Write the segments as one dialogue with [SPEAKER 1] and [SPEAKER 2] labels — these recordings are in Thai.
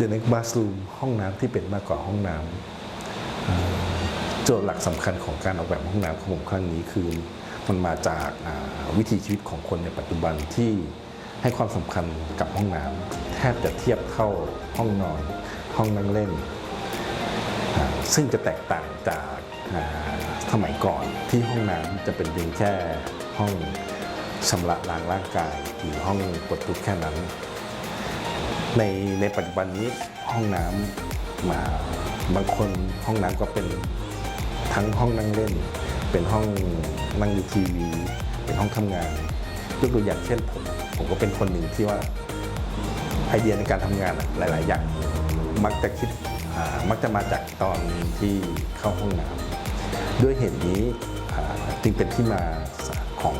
[SPEAKER 1] The Next Bathroom ห้องน้ำที่เป็นมากกว่าห้องน้ำโจทย์หลักสำคัญของการออกแบบห้องน้ำของผมครั้งนี้คือ มันมาจากวิถีชีวิตของคนในปัจจุบันที่ให้ความสำคัญกับห้องน้ำแทบจะเทียบเท่าห้องนอน ห้องนั่งเล่น ซึ่งจะแตกต่างจากสมัยก่อนที่ห้องน้ำจะเป็นเพียงแค่ห้องชำระล้างร่างกายหรือห้องกดทุกข์แค่นั้น ในในปัจจุบันนี้ห้องน้ำมาบางคนห้องน้ำก็เป็นทั้งห้องนั่งเล่น เป็นห้องนั่งดูทีวี เป็นห้องทำงานยกตัวอย่างเช่นผมผมก็เป็นคนหนึ่งที่ว่าไอเดียในการทำงานหลาย ๆ อย่าง มักจะคิดมักจะมาจากตอนที่เข้าห้องน้ำด้วยเหตุนี้จึงเป็นที่มาของ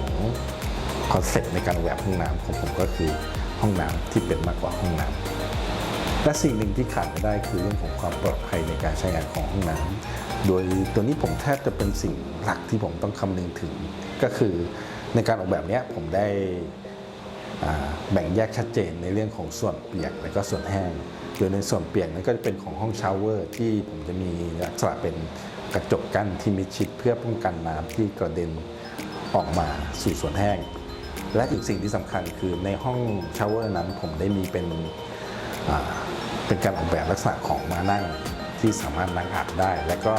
[SPEAKER 1] คอนเซ็ปต์ในการออกแบบห้องน้ำของผมก็คือ ห้องน้ำที่เป็นมากกว่าห้องน้ำและสิ่งหนึ่งที่ขาดไม่ได้คือเรื่องของความปลอดภัยในการใช้งานของห้องน้ำโดยตัวนี้ผมแทบจะเป็นสิ่งหลักที่ผมต้องคำนึงถึง ก็คือในการออกแบบนี้ผมได้แบ่งแยกชัดเจนในเรื่องของส่วนเปียกและก็ส่วนแห้งโดยในส่วนเปียกนั้นก็จะเป็นของห้องชาวเวอร์ที่ผมจะมีลักษณะเป็นกระจกกั้นที่มิดชิดเพื่อป้องกันน้ำที่กระเด็นออกมาสู่ส่วนแห้ง และอีกสิ่งที่สำคัญคือในห้องชาวเวอร์นั้นผมได้มีเป็นเป็นการออกแบบลักษณะของมานั่งที่สามารถนั่งอาบได้ และก็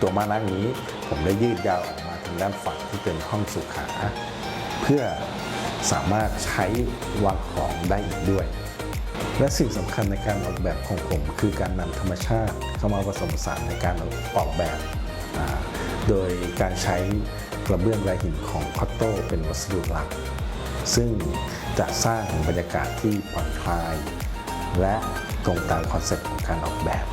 [SPEAKER 1] ตัวมานั่งนี้ผมได้ยืดยาวออกมาทางด้านฝั่งที่เป็นห้องสุขา เพื่อสามารถใช้วางของได้อีกด้วย และสิ่งสำคัญในการออกแบบของผม คือการนำธรรมชาติเข้ามาผสมผสานในการออกแบบ โดยการใช้ กระเบื้องลายหินของคอตโต้เป็นวัสดุหลัก ซึ่งจะสร้างบรรยากาศที่ผ่อนคลาย และตรงตามคอนเซ็ปต์ของการออกแบบ